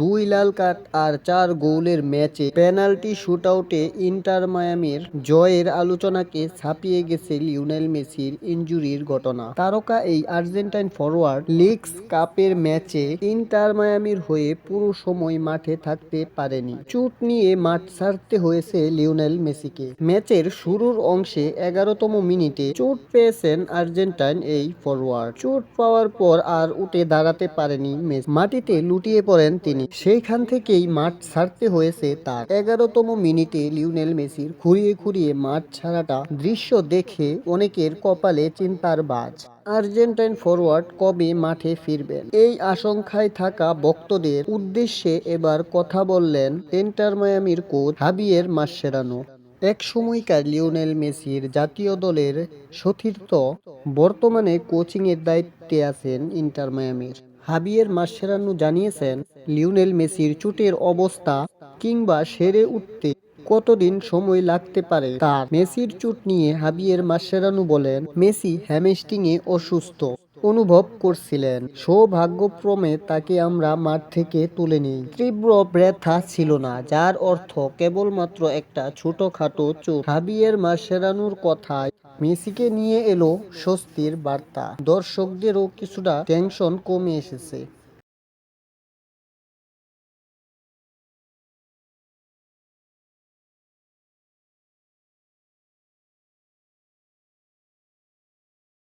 দুই লাল কার্ড আর চার গোলের ম্যাচে পেনাল্টি শুটআউটে ইন্টার মায়ামির জয়ের আলোচনাকে ছাপিয়ে গেছে লিওনেল মেসির ইনজুরির ঘটনা। তারকা এই আর্জেন্টাইন ফরোয়ার্ড লিগস কাপের ম্যাচে ইন্টার মায়ামির হয়ে পুরো সময় মাঠে থাকতে পারেনি। চোট নিয়ে মাঠ ছাড়তে হয়েছে লিওনেল মেসিকে। ম্যাচের শুরুর অংশে এগারোতম মিনিটে চোট পেয়েছেন আর্জেন্টাইন এই ফরোয়ার্ড। চোট পাওয়ার পর আর উঠে দাঁড়াতে পারেনি মাটিতে লুটিয়ে পড়েন তিনি। সেইখান থেকেই মাঠ ছাড়তে হয়েছে তার। এগারোতম মিনিটে লিওনেল মেসির খুঁড়িয়ে খুঁড়িয়ে মাঠ ছাড়াটা দৃশ্য দেখে অনেকের কপালে চিন্তার বাজ। আর্জেন্টাইন ফরওয়ার্ড কবে মাঠে ফিরবেন? এই আশঙ্কায় থাকা ভক্তদের উদ্দেশ্যে এবার কথা বললেন ইন্টার মায়ামির কোচ হাবিয়ের মাসেরানো। এক সময়কার লিওনেল মেসির জাতীয় দলের সতীর্থ বর্তমানে কোচিংয়ের দায়িত্বে আছেন ইন্টার মায়ামির। হাবিয়ের মাসেরানু জানিয়েছেন, লিওনেল মেসির চোটের অবস্থা কিংবা সেরে উঠতে কতদিন সময় লাগতে পারে তার। মেসির চোট নিয়ে হাবিয়ের মাসেরানু বলেন, মেসি হ্যামস্টিংয়ে অসুস্থ অনুভব করছিলেন। সৌভাগ্যক্রমে তাকে আমরা মাঠ থেকে তুলে নিই। তীব্র ব্যথা ছিল না, যার অর্থ কেবলমাত্র একটা ছোটখাটো চোট। হাবিয়ের মাসেরানুর কথায় মেসিকে নিয়ে এলো স্বস্তির বার্তা। দর্শকদেরও কিছুটা টেনশন কমে এসেছে।